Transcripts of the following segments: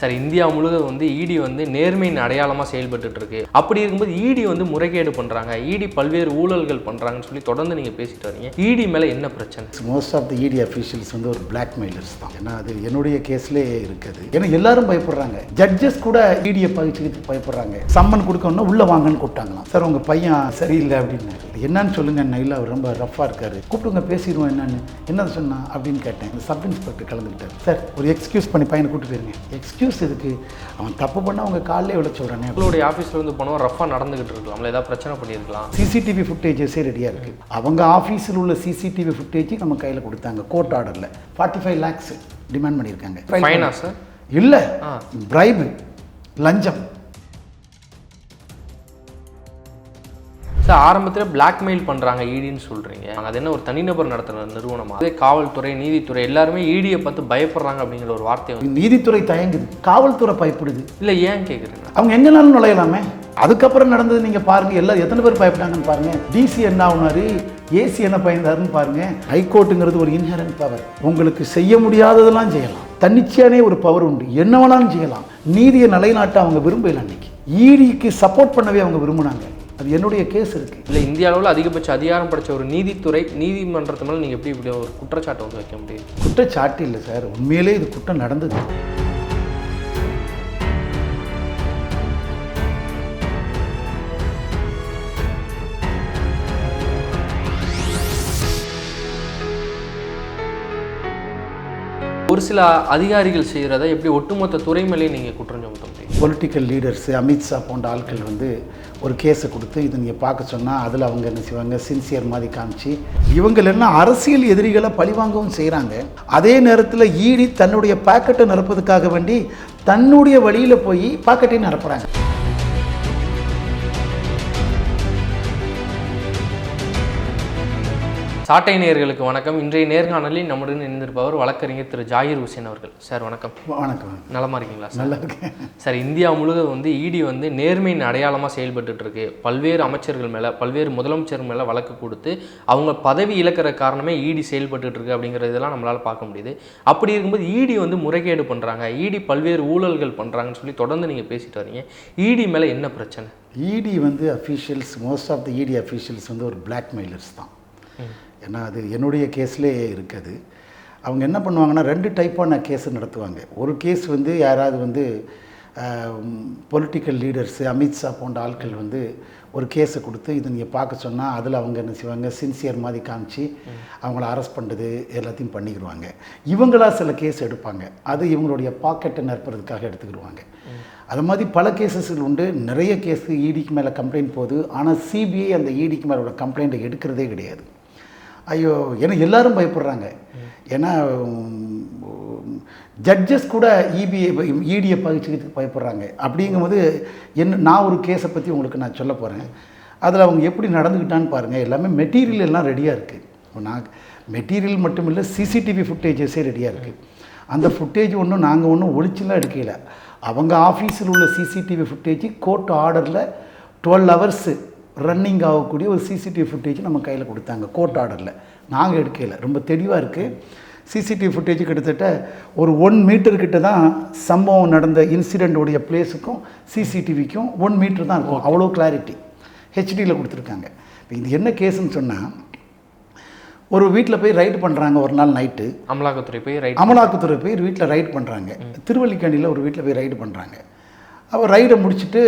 Sir India முழுவதும் வந்து இடி வந்து நேர்மையின் அடையாளமாக செயல்பட்டு இருக்கு அப்படி இருக்கும்போது இடி வந்து முறைகேடு பண்ணுறாங்க இடி பல்வேறு ஊழல்கள் பண்ணுறாங்கன்னு சொல்லி தொடர்ந்து நீங்கள் பேசிட்டு வரீங்க. இடி மேலே என்ன பிரச்சனை? மோஸ்ட் ஆஃப் த இடி அஃபீஷியல்ஸ் வந்து ஒரு பிளாக் மெயிலர்ஸ் தான். ஏன்னா அது என்னுடைய கேஸ்லேயே இருக்குது. ஏன்னா எல்லாரும் பயப்படுறாங்க. ஜட்ஜஸ் கூட இடியை பகிச்சுக்கிட்டு பயப்படுறாங்க. சம்மன் கொடுக்கணும்னா உள்ள வாங்கன்னு கூப்பிட்டாங்களாம். சார் உங்கள் பையன் சரியில்லை அப்படின்னு. என்னன்னு சொல்லுங்க நைல அவர் ரொம்ப ரஃபாக இருக்காரு. கூப்பிட்டுங்க பேசிடுவோம் என்னன்னு. என்ன சொன்னா? அப்படின்னு கேட்டேன். சப் இன்ஸ்பெக்டர் கலந்துக்கிட்டார். சார் ஒரு எக்ஸ்கியூஸ் பண்ணி பையனை கூப்பிட்டு போயிருங்க. எக்ஸ்கியூஸ் எதுக்கு? அவன் தப்பு பண்ணா அவங்க காலையிலே விட சொல்கிறானே உங்களுடைய ஆஃபீஸில் வந்து போனவங்க ரஃபாக நடந்துகிட்டு இருக்கலாம்ல ஏதாவது பிரச்சனை பண்ணியிருக்கலாம். சிசிடிவி ஃபுட்டேஜஸே ரெடியாக இருக்குது அவங்க ஆஃபீஸில் உள்ள சிசிடிவி ஃபுட்டேஜ் நம்ம கையில் கொடுத்தாங்க. கோர்ட் ஆர்டரில் ஃபார்ட்டி ஃபைவ் லேக்ஸ் டிமாண்ட் பண்ணியிருக்காங்க. ஃபைனா சார் இல்லை. பிரைபு லஞ்சம். சார் ஆரம்பத்தில் பிளாக்மெயில் பண்ணுறாங்க இடின்னு சொல்கிறீங்க அது என்ன ஒரு தனிநபர் நடத்துகிற நிறுவனமா? அதே காவல்துறை நீதித்துறை எல்லாருமே இடியை பார்த்து பயப்படுறாங்க அப்படிங்கிற ஒரு வார்த்தை வந்து நீதித்துறை தயங்குது. காவல்துறை பயப்படுது. இல்லை ஏன் கேட்குறீங்க அவங்க எங்கனாலும் நுழையலாமே? அதுக்கப்புறம் நடந்தது நீங்கள் பாருங்கள் எல்லாம் எத்தனை பேர் பயப்பட்டாங்கன்னு பாருங்கள் டிசி என்ன ஆகுனாரு ஏசி என்ன பயந்தாருன்னு பாருங்க. ஹைகோர்ட்டுங்கிறது ஒரு இன்ஹரண்ட் பவர் உங்களுக்கு செய்ய முடியாததெல்லாம் செய்யலாம். தன்னிச்சையானே ஒரு பவர் உண்டு. என்ன வேணாலும் செய்யலாம். நீதியை நிலைநாட்ட அவங்க விரும்பல அன்னைக்கு. ஈடிக்கு சப்போர்ட் பண்ணவே அவங்க விரும்பினாங்க. அது என்னுடைய கேஸ் இருக்குது இல்லை இந்திய அளவில் அதிகபட்ச அதிகாரம் படைச்ச ஒரு நீதித்துறை நீதிமன்றத்து மேலே நீங்கள் எப்படி இப்படி ஒரு குற்றச்சாட்டை வந்து வைக்க முடியும்? குற்றச்சாட்டு இல்லை சார். உண்மையிலே இது குற்றம் நடந்தது. ஒரு சில அதிகாரிகள் செய்கிறத எப்படி ஒட்டுமொத்த துறை மேலேயே நீங்கள் குற்றம் சுமத்த முடியும்? பொலிட்டிக்கல் லீடர்ஸு அமித்ஷா போன்ற ஆட்கள் வந்து ஒரு கேஸை கொடுத்து இதை நீங்கள் பார்க்க சொன்னால் அதில் அவங்க என்ன செய்வாங்க? சின்சியர் மாதிரி காமிச்சு இவங்களெல்லாம் அரசியல் எதிரிகளை பழிவாங்கவும் செய்கிறாங்க அதே நேரத்தில் ஈடி தன்னுடைய பாக்கெட்டை நிரப்பதுக்காக வேண்டி தன்னுடைய வழியில் போய் பாக்கெட்டையும் நிரப்புகிறாங்க சாட்டை நேயர்களுக்கு வணக்கம். இன்றைய நேர்காணலில் நம்முடன் இணைந்திருப்பவர் வழக்கறிஞர் திரு ஜாகிர் ஹுசேன் அவர்கள். சார் வணக்கம். வணக்கம். நலமா இருக்கீங்களா சார்? நல்லா இருக்கேன். சார் இந்தியா முழுவதும் வந்து இடி வந்து நேர்மையின் அடையாளமாக செயல்பட்டுட்டு இருக்கு. பல்வேறு அமைச்சர்கள் மேலே பல்வேறு முதலமைச்சர் மேலே வழக்கு கொடுத்து அவங்க பதவி இழக்கிற காரணமே இடி செயல்பட்டுட்டு இருக்கு அப்படிங்கிறதெல்லாம் நம்மளால் பார்க்க முடியுது. அப்படி இருக்கும்போது இடி வந்து முறைகேடு பண்ணுறாங்க இடி பல்வேறு ஊழல்கள் பண்ணுறாங்கன்னு சொல்லி தொடர்ந்து நீங்கள் பேசிட்டு வரீங்க. இடி மேலே என்ன பிரச்சனை? இடி வந்து அஃபீஷியல்ஸ் மோஸ்ட் ஆஃப் த இடி அஃபீஷியல்ஸ் வந்து ஒரு பிளாக்மெயிலர்ஸ் தான். ஏன்னா அது என்னுடைய கேஸ்லேயே இருக்குது. அவங்க என்ன பண்ணுவாங்கன்னா ரெண்டு டைப்பான கேஸ் நடத்துவாங்க. ஒரு கேஸ் வந்து யாராவது வந்து பொலிட்டிக்கல் லீடர்ஸு அமித்ஷா போன்ற ஆட்கள் வந்து ஒரு கேஸை கொடுத்து இதை நீங்கள் பார்க்க சொன்னால் அதில் அவங்க என்ன செய்வாங்க? சின்சியர் மாதிரி காமிச்சு அவங்கள அரெஸ்ட் பண்ணுறது எல்லாத்தையும் பண்ணிக்கிடுவாங்க. இவங்களாக சில கேஸ் எடுப்பாங்க. அது இவங்களுடைய பாக்கெட்டை நிரப்புறதுக்காக எடுத்துக்கிடுவாங்க. அது மாதிரி பல கேசஸ்கள் உண்டு. நிறைய கேஸு இடிக்கு மேலே கம்ப்ளைண்ட் போகுது. ஆனால் சிபிஐ அந்த இடிக்கு மேலோட கம்ப்ளைண்ட்டை எடுக்கிறதே கிடையாது. ஐயோ ஏன்னா எல்லாரும் பயப்படுறாங்க. ஏன்னா ஜட்ஜஸ் கூட இபிஐ இடியை பகிச்சுக்கிறதுக்கு பயப்படுறாங்க. அப்படிங்கும்போது என்ன நான் ஒரு கேஸை பற்றி உங்களுக்கு நான் சொல்ல போகிறேன் அதில் அவங்க எப்படி நடந்துக்கிட்டான்னு பாருங்கள் எல்லாமே மெட்டீரியல் எல்லாம் ரெடியாக இருக்குது நான் மெட்டீரியல் மட்டும் இல்லை சிசிடிவி ஃபுட்டேஜஸே ரெடியாக இருக்குது அந்த ஃபுட்டேஜ் ஒன்றும் நாங்கள் ஒன்றும் ஒழிச்சுலாம் எடுக்கல. அவங்க ஆஃபீஸில் உள்ள சிசிடிவி ஃபுட்டேஜ் கோர்ட் ஆர்டரில் டுவெல் ஹவர்ஸு ரன்னிங் ஆகக்கூடிய ஒரு சிசிடிவி ஃபுட்டேஜ் நம்ம கையில் கொடுத்தாங்க கோர்ட் ஆர்டரில் நாங்கள் எடுக்கல. ரொம்ப தெளிவாக இருக்குது சிசிடிவி ஃபுட்டேஜ் கிட்டத்தட்ட ஒரு ஒன் மீட்டர் கிட்ட தான் சம்பவம் நடந்த இன்சிடெண்ட்டுடைய பிளேஸுக்கும் சிசிடிவிக்கும் ஒன் மீட்டர் தான் இருக்கும். அவ்வளோ கிளாரிட்டி ஹெச்டியில் கொடுத்துருக்காங்க. இப்போ இது என்ன கேஸுன்னு சொன்னால் ஒரு வீட்டில் போய் ரைடு பண்ணுறாங்க ஒரு நாள் நைட்டு அமலாக்கத்துறை போய் ரைட் அமலாக்கத்துறை போய் வீட்டில் ரைடு பண்ணுறாங்க திருவல்லிக்கேணியில் ஒரு வீட்டில் போய் ரைடு பண்ணுறாங்க அவர் ரைடை முடிச்சுட்டு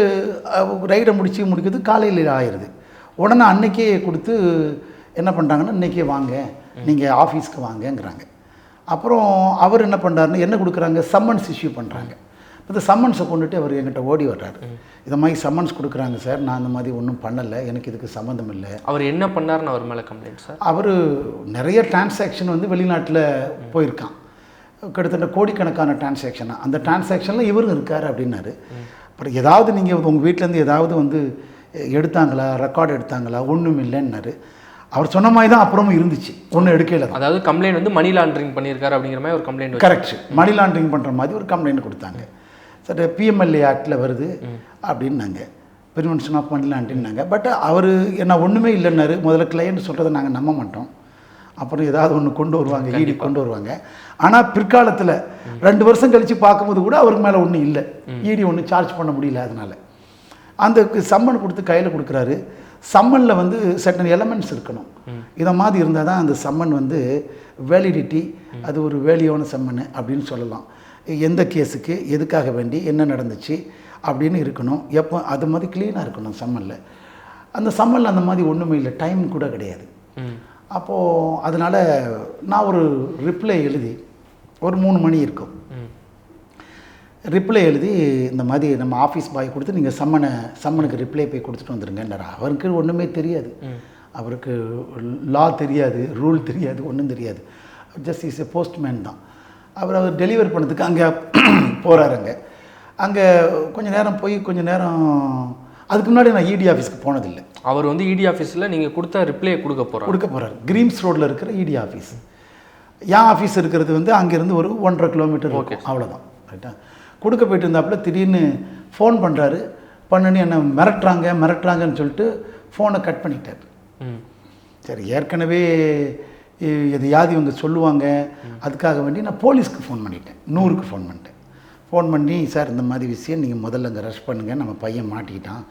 ரைடை முடிச்சு முடிக்கிறது காலையில் ஆயிடுது. உடனே அன்னைக்கே கொடுத்து என்ன பண்ணுறாங்கன்னா இன்றைக்கே வாங்க. நீங்கள் ஆஃபீஸ்க்கு வாங்கங்கிறாங்க. அப்புறம் அவர் என்ன பண்ணுறாருன்னு என்ன கொடுக்குறாங்க? சம்மன்ஸ் இஷ்யூ பண்ணுறாங்க இந்த சம்மன்ஸை கொண்டுட்டு அவர் என்கிட்ட ஓடி வர்றாரு. இந்த மாதிரி சம்மன்ஸ் கொடுக்குறாங்க சார். நான் இந்த மாதிரி ஒன்றும் பண்ணலை. எனக்கு இதுக்கு சம்மந்தம் இல்லை. அவர் என்ன பண்ணாருன்னு அவர் மேலே கம்ப்ளைண்ட் சார் அவர் நிறைய டிரான்சாக்ஷன் வந்து வெளிநாட்டில் போயிருக்கான். கிட்டத்தட்ட கோடிக்கணக்கான டிரான்சாக்ஷனாக அந்த டிரான்சாக்ஷனில் இவரும் இருக்கார் அப்படின்னாரு. அப்புறம் ஏதாவது நீங்கள் உங்கள் வீட்டிலேருந்து ஏதாவது வந்து எடுத்தாங்களா? ரெக்கார்டு எடுத்தாங்களா? ஒன்றும் இல்லைன்னாரு. அவர் சொன்ன மாதிரி தான் அப்புறமும் இருந்துச்சு. ஒன்றும் எடுக்கல. அதாவது கம்ப்ளைண்ட் வந்து மணி லாண்டரிங் பண்ணியிருக்காரு அப்படிங்கிற மாதிரி ஒரு கம்ப்ளைண்ட் கரெக்ட் மணி லாண்டரிங் பண்ணுற மாதிரி ஒரு கம்ப்ளைண்ட் கொடுத்தாங்க. சரி பிஎம்எல்ஏ ஆக்டில் வருது அப்படின்னாங்க. ப்ரிவென்ஷன் ஆஃப் மணி லாண்டரிங்னாங்க பட் அவர் என்ன ஒன்றுமே இல்லைன்னாரு. முதல்ல கிளையண்ட் சொல்கிறத நாங்கள் நம்ப மாட்டோம். அப்புறம் ஏதாவது ஒன்று கொண்டு வருவாங்க ஈடி கொண்டு வருவாங்க. ஆனால் பிற்காலத்தில் ரெண்டு வருஷம் கழித்து பார்க்கும்போது கூட அவருக்கு மேலே ஒன்றும் இல்லை. ஈடி ஒன்றும் சார்ஜ் பண்ண முடியல அதனால. அந்த சம்மன் கொடுத்து கையில் கொடுக்குறாரு. சம்மனில் வந்து சர்டன் எலமெண்ட்ஸ் இருக்கணும். இதை மாதிரி இருந்தால் தான் அந்த சம்மன் வந்து வேலிடிட்டி அது ஒரு வேலியான சம்மன் அப்படின்னு சொல்லலாம். எந்த கேஸுக்கு எதுக்காக வேண்டி என்ன நடந்துச்சு அப்படின்னு இருக்கணும். எப்போ அது மாதிரி க்ளீனாக இருக்கணும் சம்மனில். அந்த சம்மனில் அந்த மாதிரி ஒன்றுமே இல்லை. டைம் கூட கிடையாது. அப்போது அதனால் நான் ஒரு ரிப்ளை எழுதி ஒரு மூணு மணி இருக்கும். ரிப்ளை எழுதி இந்த மாதிரி நம்ம ஆஃபீஸ் பாய் கொடுத்து நீங்கள் சம்மனை சம்மனுக்கு ரிப்ளை போய் கொடுத்துட்டு வந்துருங்கன்றார் அவருக்கு ஒன்றுமே தெரியாது. அவருக்கு லா தெரியாது ரூல் தெரியாது ஒன்றும் தெரியாது. ஜஸ்ட் இஸ் எ போஸ்ட்மேன் தான். அவர் அவர் டெலிவர் பண்ணதுக்கு அங்கே போகிறாருங்க அங்கே கொஞ்ச நேரம் போய் கொஞ்ச நேரம் அதுக்கு முன்னாடி நான் இடி ஆஃபீஸ்க்கு போனதில்லை. அவர் வந்து இடி ஆஃபீஸில் நீங்கள் கொடுத்த ரிப்ளையை கொடுக்க போகிறார் கொடுக்க போகிறார் கிரீம்ஸ் ரோட்டில் இருக்கிற இடி ஆஃபீஸ் என் ஆஃபீஸ் இருக்கிறது வந்து அங்கேருந்து ஒரு ஒன்றரை கிலோமீட்டர் இருக்கும். அவ்வளோதான் ரைட்டா கொடுக்க போயிட்டு இருந்தாப்புல திடீர்னு ஃபோன் பண்ணுறாரு பண்ணுன்னு என்னை மிரட்டுறாங்க மிரட்டுறாங்கன்னு சொல்லிட்டு ஃபோனை கட் பண்ணிட்டார். சரி ஏற்கனவே எதையாவது இவங்க சொல்லுவாங்க. அதுக்காக வேண்டி நான் போலீஸ்க்கு ஃபோன் பண்ணிட்டேன். நூறுக்கு ஃபோன் பண்ணிட்டேன். ஃபோன் பண்ணி சார் இந்த மாதிரி விஷயம் நீங்கள் முதல்ல அங்கே ரஷ் பண்ணுங்கள் நம்ம பையன் மாட்டிக்கிட்டான்.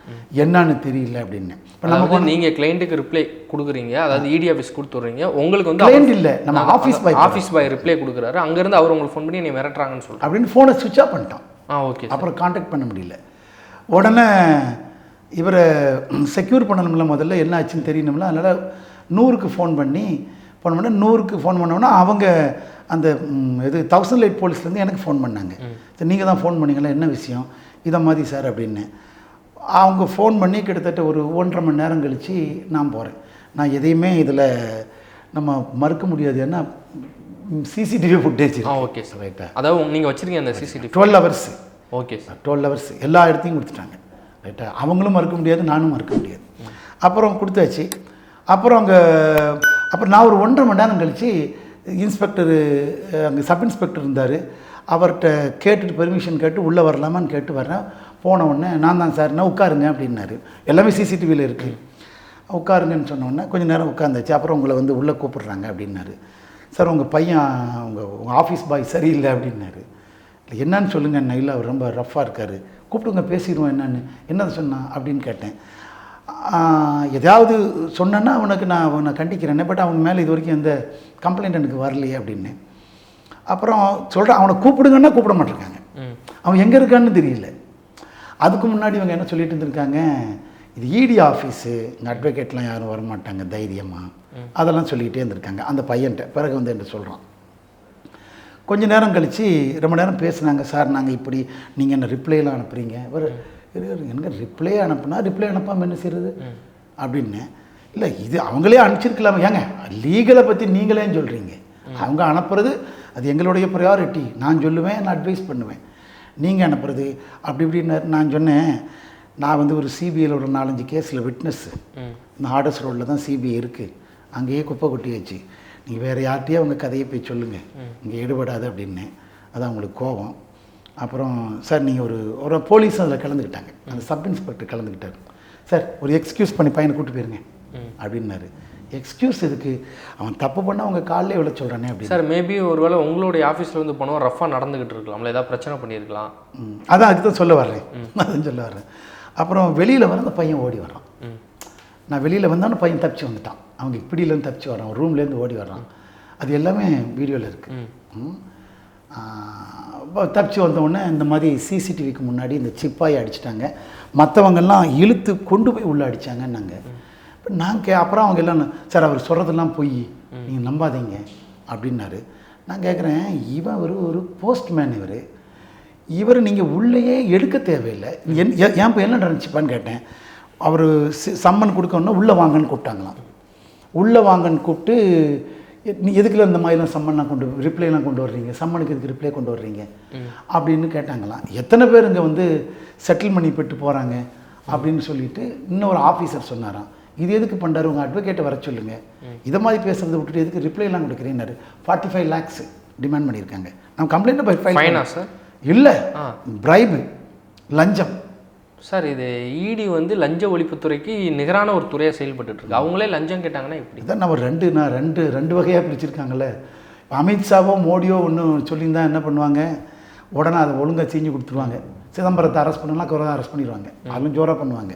என்னன்னு தெரியல அப்படின்னு. இப்போ நம்ம அதாவது நீங்கள் கிளைண்ட்டுக்கு ரிப்ளை கொடுக்குறீங்க அதாவது இடி ஆஃபீஸ் கொடுத்துட்றீங்க உங்களுக்கு வந்து கிளைண்ட் இல்லை நம்ம office boy office boy reply கொடுக்குறாரு அங்கேருந்து அவர் உங்களுக்கு ஃபோன் பண்ணி நீ மிரட்டுறாங்கன்னு சொல்கிறார் அப்படின்னு ஃபோனை சுவிட்ச் ஆஃப் பண்ணிட்டான். ஆ ஓகே அப்புறம் காண்டாக்ட் பண்ண முடியல. உடனே இவரை செக்யூர் பண்ணணும்ல முதல்ல என்ன ஆச்சுன்னு தெரியணும்ல அதனால் நூறுக்கு ஃபோன் பண்ணி ஃபோன் பண்ண நூறுக்கு ஃபோன் பண்ணோன்னா அவங்க அந்த இது தௌசண்ட் லைட் போலீஸ்லேருந்து எனக்கு ஃபோன் பண்ணாங்க. சரி நீங்கள் தான் ஃபோன் பண்ணீங்களா? என்ன விஷயம்? இதை மாதிரி சார் அப்படின்னு. அவங்க ஃபோன் பண்ணி கிட்டத்தட்ட ஒரு ஒன்றரை மணி நேரம் கழித்து நான் போகிறேன் நான் எதையுமே இதில் நம்ம மறுக்க முடியாது. ஏன்னா சிசிடிவி ஃபுட்டேஜ் ஆ ஓகே சார் ரைட்டா அதாவது நீங்கள் வச்சிருக்கீங்க அந்த CCTV twelve hours okay sir twelve hours எல்லா இடத்தையும் கொடுத்துட்டாங்க. ரைட்டா அவங்களும் மறுக்க முடியாது நானும் மறுக்க முடியாது. அப்புறம் கொடுத்தாச்சு. அப்புறம் அங்கே அப்புறம் நான் ஒரு ஒன்றரை மணி நேரம் கழித்து இன்ஸ்பெக்டரு அங்கே சப் இன்ஸ்பெக்டர் இருந்தார். அவர்கிட்ட கேட்டுட்டு பெர்மிஷன் கேட்டு உள்ளே வரலாமான்னு கேட்டு வரேன் போன உடனே நான் தான் சார்னா உட்காருங்க அப்படின்னாரு. எல்லாமே சிசிடிவியில் இருக்குது உட்காருங்கன்னு சொன்னோடனே கொஞ்சம் நேரம் உட்காந்துச்சு அப்புறம் உங்களை வந்து உள்ளே கூப்பிட்றாங்க அப்படின்னாரு. சார் உங்கள் பையன் உங்கள் உங்கள் ஆஃபீஸ் பாய் சரியில்லை அப்படின்னாரு. இல்லை என்னன்னு சொல்லுங்கள் என்ன இல்லை அவர் ரொம்ப ரஃப்பாக இருக்கார். கூப்பிடுங்க பேசிடுவோம் என்னன்னு. என்னது சொன்னான் அப்படின்னு கேட்டேன். எதாவது சொன்னேன்னா அவனுக்கு நான் அவனை கண்டிக்கிறேன் பட் அவன் மேலே இது வரைக்கும் எந்த கம்ப்ளைண்ட் எனக்கு வரலையே அப்படின்னு. அப்புறம் சொல்கிறேன் அவனை கூப்பிடுங்கன்னா கூப்பிட மாட்டேங்காங்க ம். அவன் எங்கே இருக்கான்னு தெரியல. அதுக்கு முன்னாடி இவங்க என்ன சொல்லிட்டு இருந்திருக்காங்க? இது இடி ஆஃபீஸு இங்கே அட்வொகேட்லாம் யாரும் வரமாட்டாங்க தைரியமாக அதெல்லாம் சொல்லிக்கிட்டே இருந்திருக்காங்க. அந்த பையன்ட்ட பிறகு வந்து என்ன சொல்கிறான் கொஞ்ச நேரம் கழித்து ரொம்ப நேரம் பேசுனாங்க சார் நாங்கள் இப்படி நீங்கள் என்ன ரிப்ளைலாம் அனுப்புகிறீங்க ஒரு எனக்கு ரிப்ளை அனுப்புனா ரிப்ளை அனுப்பாமல் என்ன செய்கிறது அப்படின்னு. இல்லை இது அவங்களே அனுப்பிச்சிருக்கலாம். ஏங்க லீகலை பற்றி நீங்களே சொல்கிறீங்க அவங்க அனுப்புறது அது எங்களுடைய ப்ரையாரிட்டி நான் சொல்லுவேன் நான் அட்வைஸ் பண்ணுவேன். நீங்கள் அனுப்புறது. அப்படி இப்படின்னு நான் சொன்னேன் நான் வந்து ஒரு சிபிஐயில் ஒரு நாலஞ்சு கேஸில் விட்னஸ் ம். இந்த ஹார்டஸ் ரோட்டில் தான் சிபிஐ இருக்குது அங்கேயே குப்பை கொட்டியாச்சு. நீங்கள் வேறு யார்கிட்டயே அவங்க கதையை போய் சொல்லுங்கள் இங்கே ஈடுபடாது அப்படின்னு. அது அவங்களுக்கு கோபம். அப்புறம் சார் நீங்கள் ஒரு ஒரு போலீஸ் அதில் கலந்துக்கிட்டாங்க. அந்த சப் இன்ஸ்பெக்டர் கலந்துக்கிட்டார். சார் ஒரு எக்ஸ்கியூஸ் பண்ணி பையனை கூட்டு போயிருங்க. அப்படின்னாரு. எக்ஸ்கியூஸ் எதுக்கு? அவன் தப்பு பண்ண அவங்க காலையிலே விழ சொல்கிறானே அப்படின்னு. சார் மேபி ஒருவேளை உங்களுடைய ஆஃபீஸில் வந்து போனவன் ரஃபாக நடந்துகிட்டு இருக்கலாம்ல ஏதாவது பிரச்சனை பண்ணியிருக்கலாம். ம், அதான் அதுதான் சொல்ல வர்றேன். அதான் சொல்ல வர்றேன். அப்புறம் வெளியில் வர அந்த பையன் ஓடி வரான் ம். நான் வெளியில் வந்தாலும் பையன் தப்பிச்சு வந்துட்டான். அவங்க இப்படிலேருந்து தப்பிச்சு வரான் ரூம்லேருந்து ஓடி வர்றான். அது எல்லாமே வீடியோவில் இருக்குது ம். தப்பிச்சு வந்த உடனே இந்த மாதிரி சிசிடிவிக்கு முன்னாடி இந்த சிப்பாயை அடிச்சிட்டாங்க. மற்றவங்கெல்லாம் இழுத்து கொண்டு போய் உள்ளே அடித்தாங்கன்னாங்க இப்போ நான் கே அப்புறம் அவங்க எல்லாம் சார் அவர் சொல்கிறதெல்லாம் பொய். நீங்கள் நம்பாதீங்க. அப்படின்னாரு. நான் கேட்குறேன் இவன் ஒரு ஒரு போஸ்ட்மேன் இவர். இவர் நீங்கள் உள்ளேயே எடுக்க தேவையில்லை. என் ஏன் ஏன் இப்போ என்ன நடந்துச்சுப்பான்னு கேட்டேன். அவர் சம்மன் கொடுக்கணுன்னா உள்ளே வாங்கன்னு கூப்பிட்டாங்களாம். உள்ளே வாங்கன்னு கூப்பிட்டு நீ எதுக்குல இந்த மாதிரிலாம் சம்மன்லாம் கொண்டு ரிப்ளைலாம் கொண்டு வர்றீங்க? சம்மனுக்கு எதுக்கு ரிப்ளை கொண்டு வர்றீங்க? அப்படின்னு கேட்டாங்களாம். எத்தனை பேர் இங்கே வந்து செட்டில் பண்ணி பெற்று போகிறாங்க அப்படின்னு சொல்லிட்டு இன்னொரு ஆஃபீஸர் சொன்னாராம். இது எதுக்கு பண்ணுறாரு உங்கள் அட்வொகேட்டை வர சொல்லுங்க. இதை மாதிரி பேசுறதை விட்டுட்டு எதுக்கு ரிப்ளைலாம் கொடுக்குறீங்கன்னாரு ஃபார்ட்டி ஃபைவ் லேக்ஸ் டிமாண்ட் பண்ணியிருக்காங்க. நம்ம கம்ப்ளைண்ட் ஃபைனா சார் இல்லை. பிரைபு லஞ்சம். சார் இது இடி வந்து லஞ்ச ஒழிப்புத்துறைக்கு நிகரான ஒரு துறையாக செயல்பட்டுட்டு இருக்கு அவங்களே லஞ்சம் கேட்டாங்கன்னா எப்படி? இதான் நம்ம ரெண்டு நான் ரெண்டு ரெண்டு வகையாக பிரிச்சிருக்காங்கல்ல. அமித்ஷாவோ மோடியோ ஒன்று சொல்லியிருந்தா என்ன பண்ணுவாங்க? உடனே அதை ஒழுங்கா செஞ்சு கொடுத்துருவாங்க. சிதம்பரத்தை அரெஸ்ட் பண்ணலாம் குறை அரெஸ்ட் பண்ணிடுவாங்க. அதுவும் ஜோராக பண்ணுவாங்க.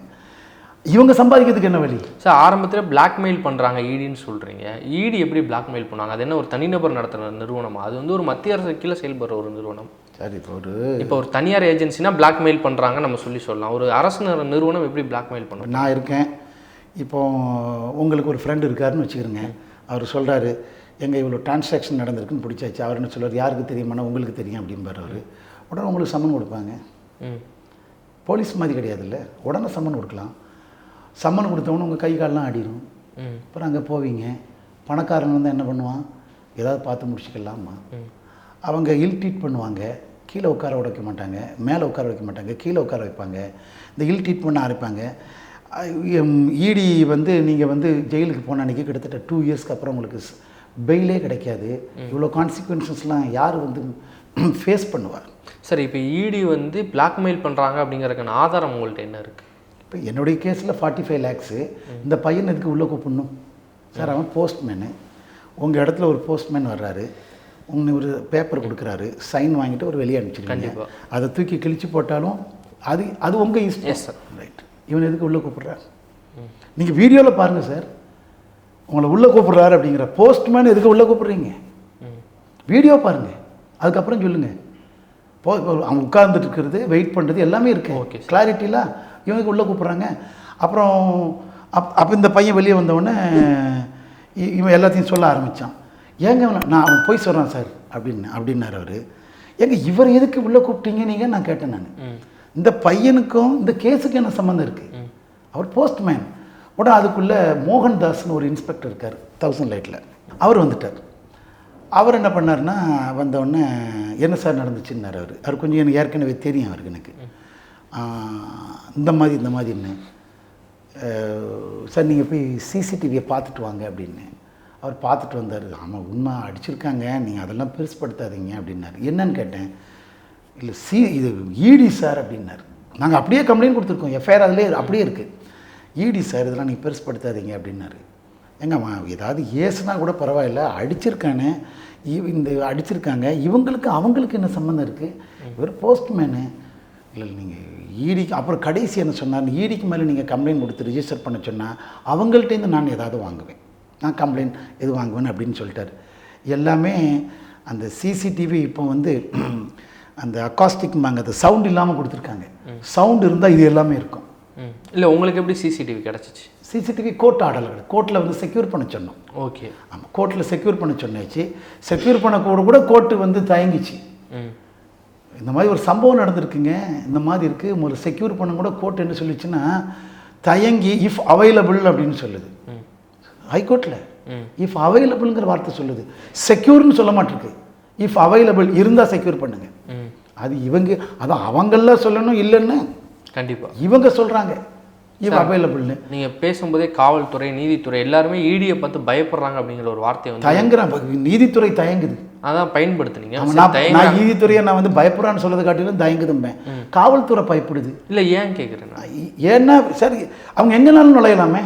இவங்க சம்பாதிக்கிறதுக்கு என்ன வழி? சார் ஆரம்பத்தில் பிளாக்மெயில் பண்ணுறாங்க ஈடின்னு சொல்கிறீங்க ஈடி எப்படி பிளாக்மெயில் பண்ணுவாங்க? அது என்ன ஒரு தனிநபர் நடத்துகிற நிறுவனமா? அது வந்து ஒரு மத்திய அரசு கீழே செயல்படுற ஒரு நிறுவனம். சரி இப்போ ஒரு இப்போ ஒரு தனியார் ஏஜென்சினா பிளாக்மெயில் பண்ணுறாங்க நம்ம சொல்லி சொல்லலாம். ஒரு அரசு நிறு- நிறுவனம் எப்படி பிளாக்மெயில் பண்ணும்? நான் இருக்கேன். இப்போ உங்களுக்கு ஒரு ஃப்ரெண்டு இருக்காருன்னு வச்சுக்கிறோங்க அவர் சொல்கிறாரு எங்கே இவ்வளோ டிரான்சாக்ஷன் நடந்திருக்குன்னு பிடிச்சாச்சு. அவர் என்ன சொல்றாரு? யாருக்கு தெரியுமானா உங்களுக்கு தெரியும் அப்படிம்பார் அவர். உடனே உங்களுக்கு சம்மன் கொடுப்பாங்க. போலீஸ் மாதிரி கிடையாதுல்ல. உடனே சம்மன் கொடுக்கலாம். சம்மன் கொடுத்தவொன்னே உங்கள் கை கால்லாம் ஆடிடும் அப்புறம் அங்கே போவீங்க. பணக்காரன் வந்து என்ன பண்ணுவான்? ஏதாவது பார்த்து முடிச்சுக்கலாமா? அவங்க இல் ட்ரீட் பண்ணுவாங்க. கீழே உட்கார வைக்க மாட்டாங்க மேலே உட்கார வைக்க மாட்டாங்க கீழே உட்கார வைப்பாங்க. இந்த இல் ட்ரீட் பண்ண ஆரம்பிப்பாங்க இடி வந்து நீங்கள் வந்து ஜெயிலுக்கு போன அன்றைக்கி கிட்டத்தட்ட டூ இயர்ஸ்க்கு அப்புறம் உங்களுக்கு பெயிலே கிடைக்காது. இவ்வளோ கான்சிக்வன்சஸ்லாம் யார் வந்து ஃபேஸ் பண்ணுவார் சார் இப்போ இடி வந்து பிளாக்மெயில் பண்ணுறாங்க அப்படிங்கறதுக்கான ஆதாரம் உங்கள்ட்ட என்ன இருக்குது இப்போ என்னுடைய கேஸில் ஃபார்ட்டி ஃபைவ் லேக்ஸு இந்த பையன் எதுக்கு உள்ளே கூப்பிடணும்? சார் அவன் போஸ்ட்மேனு உங்கள் இடத்துல ஒரு போஸ்ட்மேன் வர்றாரு. உங்க ஒரு பேப்பர் கொடுக்குறாரு. சைன் வாங்கிட்டு ஒரு வெளியே அனுப்பிச்சிருக்கீங்க. அதை தூக்கி கிழிச்சு போட்டாலும் அது அது உங்கள் இஷ்டம் சார் ரைட் இவன் எதுக்கு உள்ளே கூப்பிட்றாரு நீங்கள் வீடியோவில் பாருங்கள் சார் உங்களை உள்ளே கூப்பிட்றாரு அப்படிங்கிற போஸ்ட்மேன் எதுக்கு உள்ளே கூப்பிட்றீங்க? வீடியோ பாருங்கள் அதுக்கப்புறம் சொல்லுங்கள் போ அவங்க உட்கார்ந்துட்டு இருக்கிறது வெயிட் பண்ணுறது எல்லாமே இருக்கு. Okay, sir. கிளாரிட்டிலாம் இவங்க உள்ளே கூப்பிட்றாங்க? அப்புறம் அப் அப்போ இந்த பையன் வெளியே வந்தவுடனே இவன் எல்லாத்தையும் சொல்ல ஆரம்பித்தான் ஏங்க நான் அவன் போய் சொல்கிறான் சார் அப்படின்னு அப்படின்னாரு அவர். ஏங்க இவர் எதுக்கு உள்ளே கூப்பிட்டீங்க நீங்கள் நான் கேட்டேன் நான். இந்த பையனுக்கும் இந்த கேஸுக்கு என்ன சம்மந்தம் இருக்குது அவர் போஸ்ட்மேன் உடனே அதுக்குள்ளே மோகன்தாஸ்னு ஒரு இன்ஸ்பெக்டர் இருக்கார் தௌசண்ட் லைட்டில் அவர் வந்துட்டார். அவர் என்ன பண்ணாருன்னா வந்தவுடனே என்ன சார் நடந்துச்சுன்னார் அவர்? அவர் கொஞ்சம் எனக்கு ஏற்கனவே தெரியும் அவருக்கு எனக்கு. இந்த மாதிரி இந்த மாதிரின்னு சார் நீங்கள் போய் சிசிடிவியை பார்த்துட்டு வாங்க அப்படின்னு. அவர் பார்த்துட்டு வந்தார். ஆமாம் உண்மை அடிச்சிருக்காங்க. நீங்கள் அதெல்லாம் பெருசுப்படுத்தாதீங்க அப்படின்னாரு. என்னன்னு கேட்டேன். இல்லை சி இது ஈடி சார் அப்படின்னாரு. நாங்கள் அப்படியே கம்ப்ளைண்ட் கொடுத்துருக்கோம். எஃப்ஐஆர் அதிலே அப்படியே இருக்குது ஈடி சார் இதெல்லாம் நீங்கள் பெருசுப்படுத்தாதீங்க அப்படின்னாரு. எங்கம்மா ஏதாவது ஏசுனா கூட பரவாயில்ல. அடிச்சிருக்கானே. இவ- இந்த அடிச்சிருக்காங்க. இவங்களுக்கு அவங்களுக்கு என்ன சம்மந்தம் இருக்குது இவர் போஸ்ட்மேனு இல்லை நீங்கள் ஈடிக்கு அப்புறம் கடைசி என்ன சொன்னார் ஈடிக்கு மேலே நீங்கள் கம்ப்ளைண்ட் கொடுத்து ரிஜிஸ்டர் பண்ண சொன்னால் அவங்கள்ட்டேருந்து நான் ஏதாவது வாங்குவேன். நான் கம்ப்ளைண்ட் எது வாங்குவேன் அப்படின்னு சொல்லிட்டாரு. எல்லாமே அந்த சிசிடிவி இப்போ வந்து அந்த அக்காஸ்டிக்மாங்க அந்த சவுண்ட் இல்லாமல் கொடுத்துருக்காங்க. சவுண்ட் இருந்தால் இது எல்லாமே இருக்கும். இல்லை உங்களுக்கு எப்படி சிசிடிவி கிடச்சிச்சு? சிசிடிவி கோர்ட் ஆடலை கோர்ட்டில் வந்து செக்யூர் பண்ண சொன்னோம். ஓகே. ஆமாம் கோர்ட்டில் செக்யூர் பண்ண சொன்னாச்சு. செக்யூர் பண்ண கூட கூட கோர்ட்டு வந்து தயங்கிச்சு. இந்த மாதிரி ஒரு சம்பவம் நடந்திருக்குங்க. இந்த மாதிரி இருக்குது ஒரு செக்யூர் பண்ண கூட கோர்ட் என்ன சொல்லிச்சுன்னா தயங்கி இஃப் அவைலபிள் அப்படின்னு சொல்லுது. ஹைகோர்ட்டில் இஃப் அவைலபிள்ங்கிற வார்த்தை சொல்லுது. செக்யூர்னு சொல்ல மாட்டிருக்கு. இஃப் அவைலபிள் இருந்தால் செக்யூர் பண்ணுங்க. அது இவங்க அதான் அவங்கெல்லாம் சொல்லணும் இல்லைன்னு கண்டிப்பாக இவங்க சொல்கிறாங்க இவ் அவைலபிள்னு நீங்கள் பேசும்போதே காவல்துறை நீதித்துறை எல்லாருமே ஈடியை பார்த்து பயப்படுறாங்க அப்படிங்கிற ஒரு வார்த்தையை வந்து தயங்குறான் நீதித்துறை தயங்குது. அதான் பயன்படுத்துனீங்க. நான் நீதித்துறையை நான் வந்து பயப்படுறான்னு சொல்றது காட்டிலும் தயங்குதும்பேன் காவல்துறை பயப்படுது. இல்லை ஏன் கேட்குறேன் ஏன்னா சரி அவங்க எங்கேனாலும் நுழையலாமே.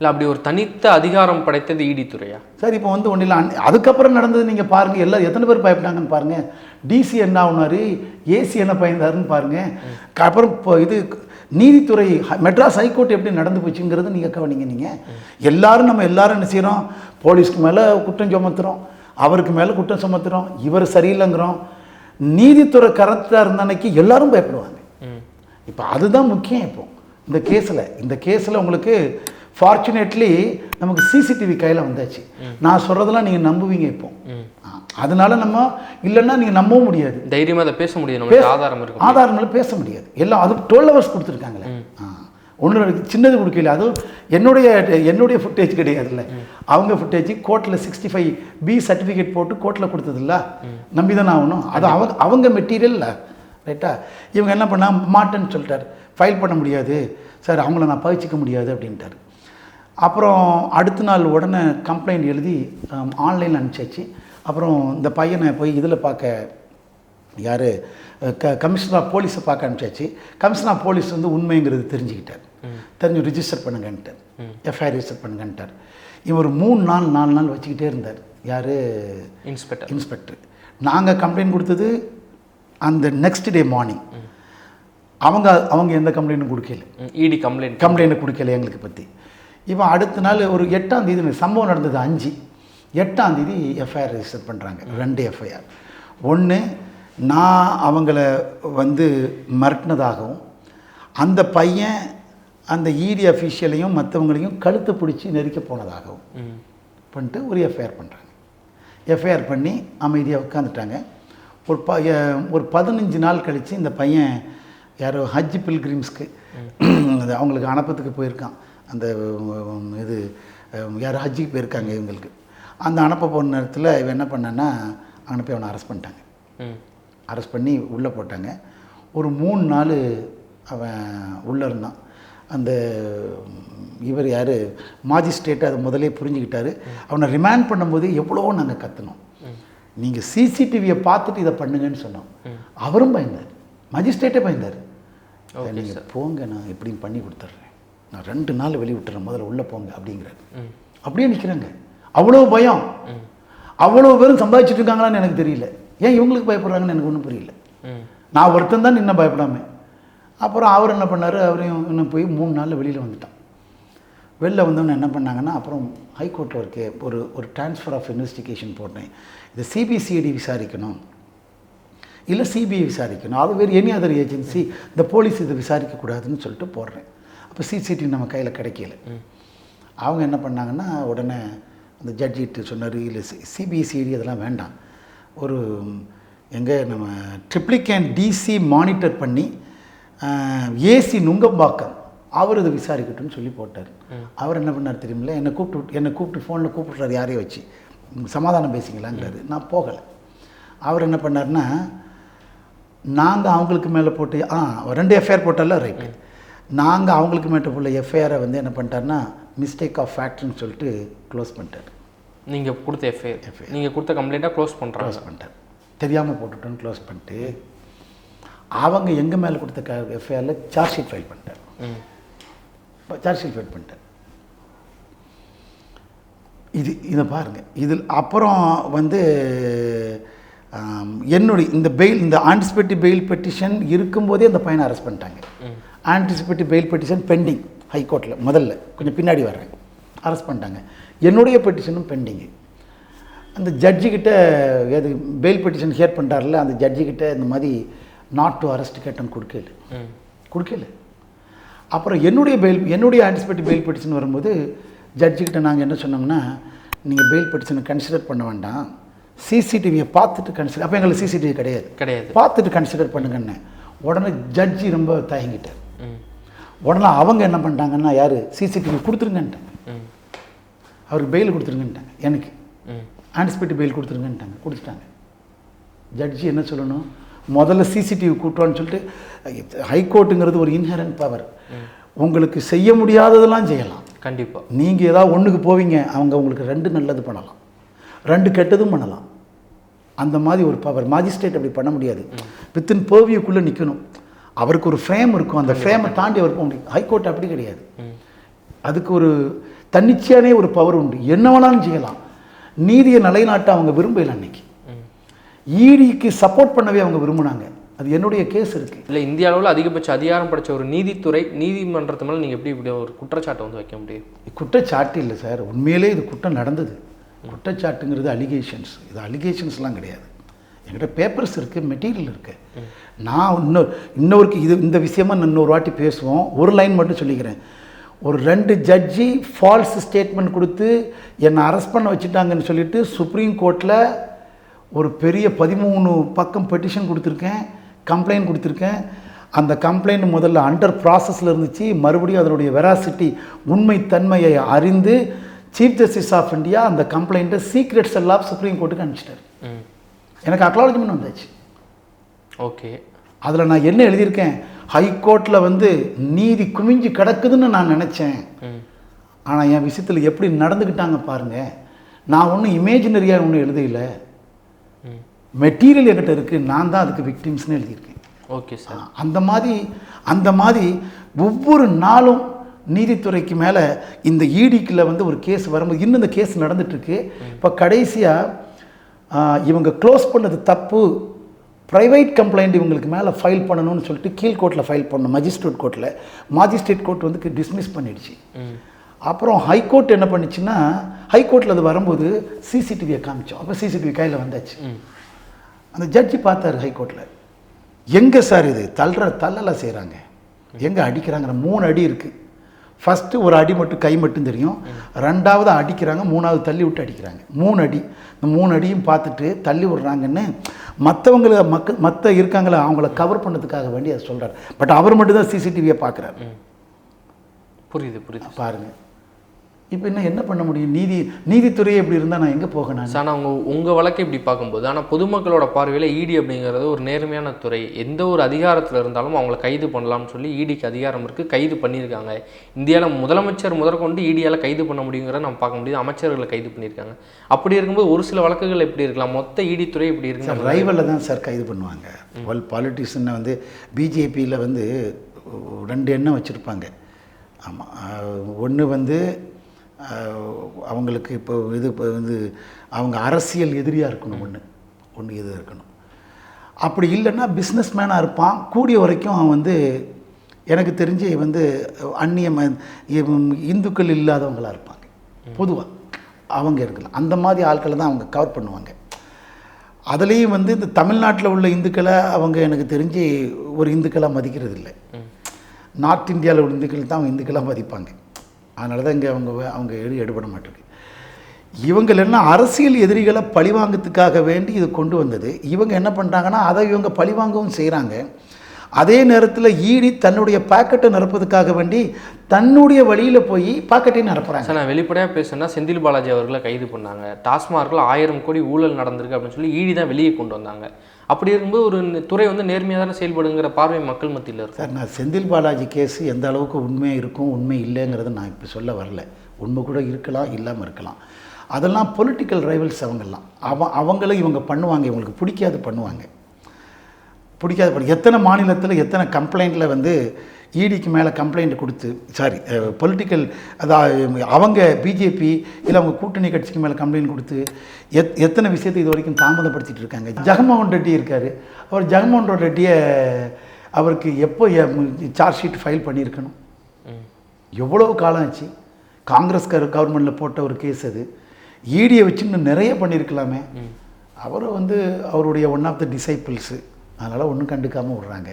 இல்லை அப்படி ஒரு தனித்த அதிகாரம் படைத்தது ஈடித்துறையா சரி இப்போ வந்து ஒன்றும் இல்லை. அதுக்கப்புறம் நடந்தது நீங்கள் பாருங்கள் எல்லாம் எத்தனை பேர் பயப்பட்டாங்கன்னு பாருங்கள் டிசி என்ன ஆகுனாரு? ஏசி என்ன பயந்தாருன்னு பாருங்கள் அப்புறம் இப்போ இது நீதித்துறை மெட்ராஸ் ஹைகோர்ட் எப்படி நடந்து போச்சுங்கிறது நீங்கள் கவனிங்க நீங்கள் எல்லாரும் நம்ம எல்லாரும் என்ன செய்கிறோம் போலீஸ்க்கு மேலே குற்றம் சுமத்துறோம். அவருக்கு மேலே குற்றம் சுமத்துறோம். இவர் சரியில்லைங்கிறோம். நீதித்துறை கரெக்டாக இருந்த அன்னைக்கு எல்லாரும் பயப்படுவாங்க. இப்போ அதுதான் முக்கியம் இப்போ. இந்த கேஸில் இந்த கேஸில் உங்களுக்கு ஃபார்ச்சுனேட்லி நமக்கு சிசிடிவி கையில் வந்தாச்சு. நான் சொல்கிறதெல்லாம் நீங்கள் நம்புவீங்க இப்போ. அதனால நம்ம இல்லைன்னா நீங்கள் நம்பவும் முடியாது. தைரியமாக அதை பேச நமக்கு ஆதாரம் இருக்கு ஆதாரங்களை பேச முடியாது. எல்லாம் அது டுவெல் ஹவர்ஸ் கொடுத்துருக்காங்களே. ஒன்று சின்னது கொடுக்கல. அதுவும் என்னுடைய என்னுடைய ஃபுட்டேஜ் கிடையாதுல்ல. அவங்க ஃபுட்டேஜ் கோர்ட்டில் சிக்ஸ்டி ஃபைவ் பி சர்டிஃபிகேட் போட்டு கோர்ட்டில் கொடுத்ததில்ல. நம்பி தானே ஆகணும். அது அவங்க அவங்க மெட்டீரியல்ல ரைட்டா இவங்க என்ன பண்ணா மாட்டேன்னு சொல்லிட்டாரு. ஃபைல் பண்ண முடியாது. சார் அவங்கள நான் பகிச்சிக்க முடியாது அப்படின்ட்டாரு. அப்புறம் அடுத்த நாள் உடனே கம்ப்ளைண்ட் எழுதி ஆன்லைனில் அனுப்பிச்சாச்சு. அப்புறம் இந்த பையனை போய் இதில் பார்க்க யார்? க கமிஷனர் ஆஃப் போலீஸை பார்க்க அனுப்பிச்சாச்சு. கமிஷனர் ஆஃப் போலீஸ் வந்து உண்மைங்கிறது தெரிஞ்சுக்கிட்டார். தெரிஞ்சு ரிஜிஸ்டர் பண்ணுங்கன்ட்டார் எஃப்ஐஆர் ரிஜிஸ்டர் பண்ணுங்கன்ட்டார் இவர் மூணு நாள் நாலு நாள் வச்சுக்கிட்டே இருந்தார். யார்? இன்ஸ்பெக்டர் இன்ஸ்பெக்டர் நாங்கள் கம்ப்ளைண்ட் கொடுத்தது அந்த நெக்ஸ்ட் டே மார்னிங் அவங்க அவங்க எந்த கம்ப்ளைண்ட்டும் கொடுக்கல. இடி கம்ப்ளைண்ட் கம்ப்ளைண்ட் கொடுக்கல எங்களுக்கு பற்றி இவன் அடுத்த நாள் ஒரு எட்டாம் தேதி சம்பவம் நடந்தது அஞ்சு. எட்டாம் தேதி எஃப்ஐஆர் ரெஜிஸ்டர் பண்ணுறாங்க ரெண்டு எஃப்ஐஆர் ஒன்று நான் அவங்கள வந்து மிரட்டினதாகவும் அந்த பையன் அந்த இடி அஃபீஷியலையும் மற்றவங்களையும் கழுத்தை பிடிச்சி நெருக்க போனதாகவும் பண்ணிட்டு ஒரு எஃப்ஐஆர் பண்ணுறாங்க எஃப்ஐஆர் பண்ணி அமைதியாக உட்காந்துட்டாங்க ஒரு ப ஒரு பதினஞ்சு நாள் கழித்து இந்த பையன் யாரோ ஹஜ் பில்கிரிம்ஸ்க்கு அவங்களுக்கு அனுப்பத்துக்கு போயிருக்கான். அந்த இது யார் ஹஜ்ஜுக்கு போயிருக்காங்க இவங்களுக்கு. அந்த அனுப்ப போன நேரத்தில் இவன் என்ன பண்ணான்னா அங்கே போய் அவனை அரெஸ்ட் பண்ணிட்டாங்க. அரெஸ்ட் பண்ணி உள்ளே போட்டாங்க. ஒரு மூணு நாள் அவன் உள்ளே இருந்தான். அந்த இவர் யார் மாஜிஸ்ட்ரேட் அதை முதலே புரிஞ்சுக்கிட்டாரு. அவனை ரிமாண்ட் பண்ணும்போது எவ்வளவோ நாங்கள் கற்றுனோம் நீங்கள் சிசிடிவியை பார்த்துட்டு இதை பண்ணுங்கன்னு சொன்னோம். அவரும் பயந்தார். மஜிஸ்ட்ரேட்டே பயந்தார். நீங்கள் போங்க நான் எப்படியும் பண்ணி கொடுத்துட்றேன். நான் ரெண்டு நாள் வெளியே விட்டுறேன் முதல்ல உள்ளே போங்க அப்படிங்கிறாரு. அப்படியே நிற்கிறாங்க அவ்வளோ பயம். அவ்வளோ பேரும் சம்பாதிச்சுட்டு இருக்காங்களான்னு எனக்கு தெரியல. ஏன் இவங்களுக்கு பயப்படுறாங்கன்னு எனக்கு ஒன்றும் புரியல. நான் ஒருத்தன் தான் நின்ன பயப்படாம. அப்புறம் அவர் என்ன பண்ணார்? அவரையும் இன்னும் போய் மூணு நாளில் வெளியில் வந்துட்டான். வெளில வந்தவொன்னே என்ன பண்ணாங்கன்னா அப்புறம் ஹைகோர்ட்டில் ஒரு கே ஒரு ஒரு ட்ரான்ஸ்ஃபர் ஆஃப் இன்வெஸ்டிகேஷன் போட்டேன். இது சிபிசிஐடி விசாரிக்கணும். இல்லை சிபிஐ விசாரிக்கணும். அது வேறு எனி அதர் ஏஜென்சி இந்த போலீஸ் இதை விசாரிக்கக்கூடாதுன்னு சொல்லிட்டு போடுறேன். அப்போ சிசிடிவி நம்ம கையில் கிடைக்கல. அவங்க என்ன பண்ணாங்கன்னா உடனே அந்த ஜட்ஜிட்டு சொன்னார் இல்லை சிபிசிஐடி அதெல்லாம் வேண்டாம். ஒரு எங்கே நம்ம ட்ரிப்ளிகேன் டிசி மானிட்டர் பண்ணி ஏசி நுங்கம்பாக்கம் அவர் இதை விசாரிக்கட்டும்னு சொல்லி போட்டார். அவர் என்ன பண்ணார் தெரியுமில்ல? என்னை கூப்பிட்டு என்னை கூப்பிட்டு ஃபோனில் கூப்பிட்றாரு யாரையும் வச்சு. சமாதானம் பேசிக்கலாங்கிறாரு. நான் போகலை. அவர் என்ன பண்ணார்னா நாங்கள் அவங்களுக்கு மேலே போட்டு ஆ ரெண்டு எஃப்ஐஆர் போட்டால ரைட்டு நாங்கள் அவங்களுக்கு மேலே போல எஃப்ஐஆரை வந்து என்ன பண்ணிட்டாருன்னா மிஸ்டேக் ஆஃப் ஃபேக்ட்னு சொல்லிட்டு க்ளோஸ் பண்ணிட்டார். நீங்கள் கொடுத்த எஃப்ஐஆர் நீங்கள் கொடுத்த கம்ப்ளைண்ட்டாக க்ளோஸ் பண்ணுறாங்க க்ளோஸ் பண்ணிட்டார். தெரியாமல் போட்டுட்டோன்னு க்ளோஸ் பண்ணிட்டு அவங்க எங்கள் மேலே கொடுத்த க எஃப்ஐஆரில் சார்ஜ் ஷீட் ஃபைல் பண்ணிட்டார். ம். சார்ஜ் ஷீட் ஃபைல் பண்ணிட்டார். இது இதை பாருங்கள் இதில் அப்புறம் வந்து என்னுடைய இந்த பெயில் இந்த ஆன்டிசிபேட்டிவ் பெயில் பெட்டிஷன் இருக்கும்போதே அந்த பையனை அரெஸ்ட் பண்ணிட்டாங்க. ஆன்டிசிபேட்டிவ் பெயில் பெட்டிஷன் பெண்டிங் ஹைகோர்ட்டில் முதல்ல. கொஞ்சம் பின்னாடி வர்றேன். அரெஸ்ட் பண்ணிட்டாங்க. என்னுடைய பெட்டிஷனும் பெண்டிங்கு அந்த ஜட்ஜிக்கிட்ட எது பெயில் பெட்டிஷன் ஹியர் பண்ணுறாருல அந்த ஜட்ஜிக்கிட்ட இந்த மாதிரி நாட் டு அரெஸ்ட் கேட்டேன்னு கொடுக்கல கொடுக்கல அப்புறம் என்னுடைய பெயில் என்னுடைய ஆன்டிசிபேட்டிவ் பெயில் பெட்டிஷன் வரும்போது ஜட்ஜிக்கிட்ட நாங்கள் என்ன சொன்னோம்னா நீங்கள் பெயில் பெட்டிஷனை கன்சிடர் பண்ண வேண்டாம். சிசிடிவியை பார்த்துட்டு கன்சிடர் அப்போ எங்களுக்கு சிசிடிவி கிடையாது. கிடையாது. பார்த்துட்டு கன்சிடர் பண்ணுங்கன்னு. உடனே ஜட்ஜி ரொம்ப தயங்கிட்டார். உடனே அவங்க என்ன பண்ணிட்டாங்கன்னா யார்? சிசிடிவி கொடுத்துருங்கன்ட்டாங்க ம். அவருக்கு பெயில் கொடுத்துருங்கன்ட்டாங்க எனக்கு. ம். ஆன்டிசிபேட்டிவ் பெயில் கொடுத்துருங்கன்ட்டாங்க கொடுத்துட்டாங்க. ஜட்ஜி என்ன சொல்லணும்? முதல்ல சிசிடிவி கூட்டுவான்னு சொல்லிட்டு ஹைகோர்ட்டுங்கிறது ஒரு இன்ஹரண்ட் பவர் உங்களுக்கு செய்ய முடியாததெல்லாம் செய்யலாம். கண்டிப்பாக நீங்கள் ஏதாவது ஒன்றுக்கு போவீங்க அவங்க உங்களுக்கு ரெண்டு நல்லது பண்ணலாம். ரெண்டு கெட்டதும் பண்ணலாம். அந்த மாதிரி ஒரு பவர் மாஜிஸ்ட்ரேட் அப்படி பண்ண முடியாது. வித்தின் பர்வியூக்குள்ளே நிற்கணும் அவருக்கு ஒரு ஃப்ரேம் இருக்கும். அந்த ஃப்ரேமை தாண்டி அவர் போக முடியும் ஹைகோர்ட் அப்படி கிடையாது. அதுக்கு ஒரு தன்னிச்சையானே ஒரு பவர் உண்டு. என்ன வேணாலும் செய்யலாம். நீதியை நிலைநாட்ட அவங்க விரும்பல அன்னைக்கு. ஈடிக்கு சப்போர்ட் பண்ணவே அவங்க விரும்புனாங்க. அது என்னுடைய கேஸ் இருக்குது இல்லை இந்திய அளவில் அதிகபட்ச அதிகாரம் படைச்ச ஒரு நீதித்துறை நீதிமன்றத்து மேலே நீங்கள் எப்படி இப்படி ஒரு குற்றச்சாட்டை வந்து வைக்க முடியும்? குற்றச்சாட்டு இல்லை சார் உண்மையிலே இது குற்றம் நடந்தது. குற்றச்சாட்டுங்கிறது அலிகேஷன்ஸ் இது அலிகேஷன்ஸ்லாம் கிடையாது. என்கிட்ட பேப்பர்ஸ் இருக்குது மெட்டீரியல் இருக்குது நான் இன்னொரு இன்னொருக்கு இது இந்த விஷயமா நான் இன்னொரு வாட்டி பேசுவோம். ஒரு லைன் மட்டும் சொல்லிக்கிறேன். ஒரு ரெண்டு ஜட்ஜி ஃபால்ஸ் ஸ்டேட்மெண்ட் கொடுத்து என்னை அரெஸ்ட் பண்ண வச்சுட்டாங்கன்னு சொல்லிட்டு சுப்ரீம் கோர்ட்டில் ஒரு பெரிய பதிமூணு பக்கம் பெட்டிஷன் கொடுத்துருக்கேன் கம்ப்ளைண்ட் கொடுத்துருக்கேன். அந்த கம்ப்ளைண்ட் முதல்ல அண்டர் ப்ராசஸில் இருந்துச்சு. மறுபடியும் அதனுடைய வெராசிட்டி உண்மைத்தன்மையை அறிந்து சீஃப் ஜஸ்டிஸ் ஆஃப் இந்தியா அந்த கம்ப்ளைண்ட்டை சீக்ரெட்ஸ் எல்லாம் சுப்ரீம் கோர்ட்டுக்கு அனுப்பிச்சிட்டாரு. எனக்கு அக்னாலஜ்மெண்ட் வந்தாச்சு. ஓகே. அதில் நான் என்ன எழுதியிருக்கேன்? ஹைகோர்ட்டில் வந்து நீதி குமிஞ்சு கிடக்குதுன்னு நான் நினச்சேன். ஆனால் என் விஷயத்தில் எப்படி நடந்துக்கிட்டாங்க பாருங்கள் நான் ஒன்றும் இமேஜினரியாக ஒன்றும் எழுதையில மெட்டீரியல் என்கிட்ட இருக்குது நான் தான் அதுக்கு விக்டிம்ஸ்னு எழுதியிருக்கேன். Okay sir. அந்த மாதிரி அந்த மாதிரி ஒவ்வொரு நாளும் நீதித்துறைக்கு மேலே இந்த ஈடிக்கில் வந்து ஒரு கேஸ் வரும்போது இன்னும் இந்த கேஸ் நடந்துட்டுருக்கு இப்போ கடைசியாக இவங்க க்ளோஸ் பண்ணது தப்பு ப்ரைவேட் கம்ப்ளைண்ட் இவங்களுக்கு மேலே ஃபைல் பண்ணணும்னு சொல்லிட்டு கீழ் கோர்ட்டில் ஃபைல் பண்ணணும். மஜிஸ்ட்ரேட் கோர்ட்டில் மாஜிஸ்ட்ரேட் கோர்ட் வந்து டிஸ்மிஸ் பண்ணிடுச்சு. அப்புறம் ஹைகோர்ட் என்ன பண்ணுச்சுன்னா ஹைகோர்ட்டில் அது வரும்போது சிசிடிவியை காமிச்சோம். அப்போ சிசிடிவி கையில் வந்தாச்சு. அந்த ஜட்ஜி பார்த்தாரு ஹைகோர்ட்டில் எங்கே சார் இது? தள்ளுற தள்ளலாம் செய்கிறாங்க எங்கே அடிக்கிறாங்கிற மூணு அடி இருக்குது ஃபஸ்ட்டு ஒரு அடி மட்டும் கை மட்டும் தெரியும். ரெண்டாவது அடிக்கிறாங்க மூணாவது தள்ளி விட்டு அடிக்கிறாங்க. மூணு அடி. இந்த மூணு அடியும் பார்த்துட்டு தள்ளி விடுறாங்கன்னு மற்றவங்கள மக்க மற்ற இருக்காங்களே அவங்கள கவர் பண்ணதுக்காக வேண்டி அதை சொல்கிறார் பட் அவர் மட்டும் தான் சிசிடிவியை பார்க்குறாரு புரியுது புரியுது. பாருங்கள் இப்போ இன்னும் என்ன பண்ண முடியும்? நீதி நீதித்துறையே இப்படி இருந்தால் நான் எங்கே போக நான்? சார் ஆனால் உங்கள் உங்கள் வழக்கை இப்படி பார்க்கும்போது ஆனால் பொதுமக்களோட பார்வையில் இடி அப்படிங்கிறது ஒரு நேர்மையான துறை. எந்த ஒரு அதிகாரத்தில் இருந்தாலும் அவங்கள கைது பண்ணலாம்னு சொல்லி இடிக்கு அதிகாரம் இருக்குது கைது பண்ணியிருக்காங்க. இந்தியாவில் முதலமைச்சர் முதற்கொண்டு இடியால் கைது பண்ண முடியுங்கிறத நம்ம பார்க்க முடியுது. அமைச்சர்களை கைது பண்ணியிருக்காங்க. அப்படி இருக்கும்போது ஒரு சில வழக்குகள் எப்படி இருக்கலாம்? மொத்த இடி துறை இப்படி இருக்கு சார் ரைவலில் தான் சார் கைது பண்ணுவாங்க. பல் பாலிட்டிஷியனை வந்து பிஜேபியில் வந்து ரெண்டு எண்ணம் வச்சுருப்பாங்க. ஆமாம் ஒன்று வந்து அவங்களுக்கு இப்போ இது இப்போ வந்து அவங்க அரசியல் எதிரியாக இருக்கணும் ஒன்று ஒன்று இது இருக்கணும். அப்படி இல்லைன்னா பிஸ்னஸ் மேனாக இருப்பான். கூடிய வரைக்கும் அவன் வந்து எனக்கு தெரிஞ்சு வந்து அந்நிய இந்துக்கள் இல்லாதவங்களாக இருப்பாங்க. பொதுவாக அவங்க இருக்கலாம். அந்த மாதிரி ஆட்களை தான் அவங்க கவர் பண்ணுவாங்க. அதுலேயும் வந்து இந்த தமிழ்நாட்டில் உள்ள இந்துக்களை அவங்க எனக்கு தெரிஞ்சு ஒரு இந்துக்களாக மதிக்கிறது இல்லை நார்த் இந்தியாவில் உள்ள இந்துக்கள் தான் அவங்க இந்துக்களாக மதிப்பாங்க. அதனால தான் இங்கே அவங்க அவங்க எடு எடுபட மாட்டேங்குது. இவங்க என்ன அரசியல் எதிரிகளை பழிவாங்கத்துக்காக வேண்டி இது கொண்டு வந்தது. இவங்க என்ன பண்ணுறாங்கன்னா அதை இவங்க பழிவாங்கவும் செய்கிறாங்க அதே நேரத்தில் ஈடி தன்னுடைய பாக்கெட்டை நிரப்பதுக்காக வேண்டி தன்னுடைய வழியில் போய் பாக்கெட்டையும் நிரப்புறாங்க. சார் நான் வெளிப்படையாக பேசுனா செந்தில் பாலாஜி அவர்களை கைது பண்ணாங்க. டாஸ்மார்க்கில் ஆயிரம் கோடி ஊழல் நடந்திருக்கு அப்படின்னு சொல்லி ஈடி தான் வெளியே கொண்டு வந்தாங்க. அப்படி இருக்கும்போது ஒரு துறை வந்து நேர்மையாக தானே செயல்படுங்கிற பார்வை மக்கள் மத்தியில் இருக்கு சார் நான் செந்தில் பாலாஜி கேஸ் எந்த அளவுக்கு உண்மை இருக்கும் உண்மை இல்லைங்கிறத நான் இப்போ சொல்ல வரல. உண்மை கூட இருக்கலாம் இல்லாமல் இருக்கலாம். அதெல்லாம் பொலிட்டிக்கல் ரைவல்ஸ் அவங்கெல்லாம். அவ அவங்களும் இவங்க பண்ணுவாங்க இவங்களுக்கு பிடிக்காது பண்ணுவாங்க. பிடிக்காது பண்ணி எத்தனை மாநிலத்தில் எத்தனை கம்ப்ளைண்ட்டில் வந்து ஈடிக்கு மேலே கம்ப்ளைண்ட் கொடுத்து சாரி பொலிட்டிக்கல் அதாவது அவங்க பிஜேபி இல்லை அவங்க கூட்டணி கட்சிக்கு மேலே கம்ப்ளைண்ட் கொடுத்து எத் எத்தனை விஷயத்தை இது வரைக்கும் தாமதப்படுத்திட்டு இருக்காங்க. ஜெகன்மோகன் ரெட்டி இருக்கார். அவர் ஜெகன்மோகன் ரெட்டியை அவருக்கு எப்போ சார்ஜ் ஷீட் ஃபைல் பண்ணியிருக்கணும் ம். எவ்வளவு காலம் ஆச்சு? காங்கிரஸ் கவர்மெண்ட்டில் போட்ட ஒரு கேஸ் அது. ஈடியை வச்சு இன்னும் நிறைய பண்ணியிருக்கலாமே அவர் வந்து அவருடைய ஒன் ஆஃப் த டிசைபிள்ஸு அதனால் ஒன்றும் கண்டுக்காமல் விடுறாங்க.